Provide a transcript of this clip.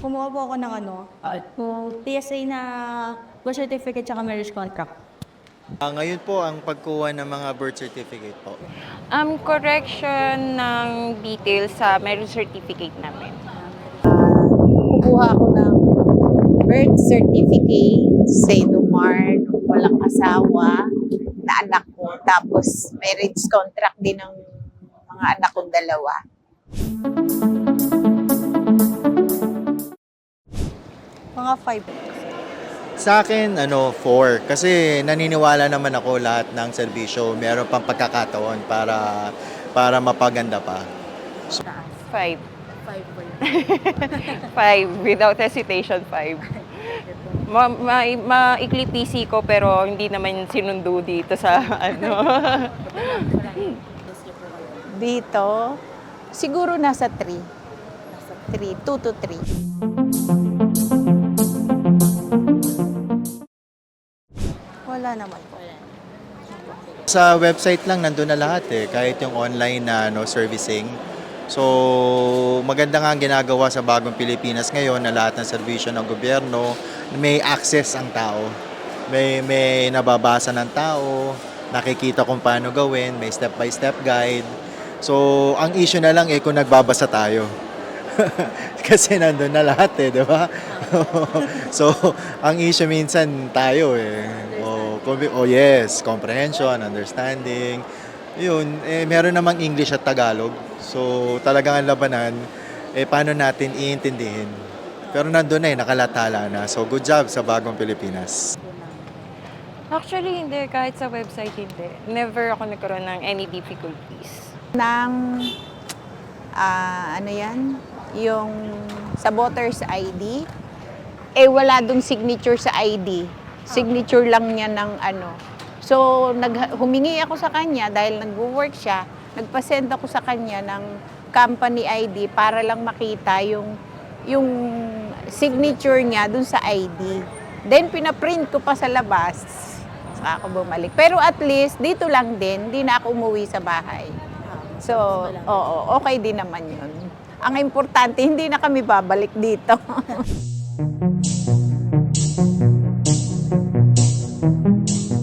Kumuha po ako ng ano, ng TSA na birth certificate tsaka marriage contract. Ah, ngayon po ang pagkuha ng mga birth certificate po. Um, correction ng details sa marriage certificate namin. kukuha ako ng birth certificate sa Inumar nung walang asawa. Tapos marriage contract din ng mga anak kong dalawa. Mga five. Sa akin, ano, four. Kasi naniniwala naman ako lahat ng serbisyo. Meron pang pagkakataon para para mapaganda pa. Five. Five po yun. Five. Without hesitation, five. Ma, ma, maikli PC ko pero hindi naman sinundo dito sa ano. Dito, siguro nasa 3. 3, 2 to 3. Wala naman po. Sa website lang nandun na lahat eh, kahit yung online na no, servicing. So, maganda nga ang ginagawa sa bagong Pilipinas ngayon na lahat ng serbisyo ng gobyerno, may access ang tao. May, may nababasa ng tao, nakikita kung paano gawin, may step-by-step guide. So, ang issue na lang eh kung nagbabasa tayo. Kasi nandun na lahat eh, di ba? so, ang issue minsan tayo eh. O, oh yes, comprehension, understanding. Yun, eh, meron namang English at Tagalog. So, talagang ang labanan, eh, paano natin iintindihin. Pero nandun na eh, nakalatala na. So, good job sa bagong Pilipinas. Actually, hindi. Kahit sa website, hindi. Never ako nagkaroon ng any difficulties. Ng, ah, ano yan, yung sa voter's ID, eh wala dong signature sa ID. Signature lang niya ng ano. So, nag, humingi ako sa kanya dahil nag-work siya, nagpa-send ako sa kanya ng company ID para lang makita yung yung signature niya dun sa ID. Then, pinaprint ko pa sa labas. Saka ako bumalik. Pero at least, dito lang din, hindi na ako umuwi sa bahay. So, oo, okay din naman yun. Ang importante, hindi na kami babalik dito.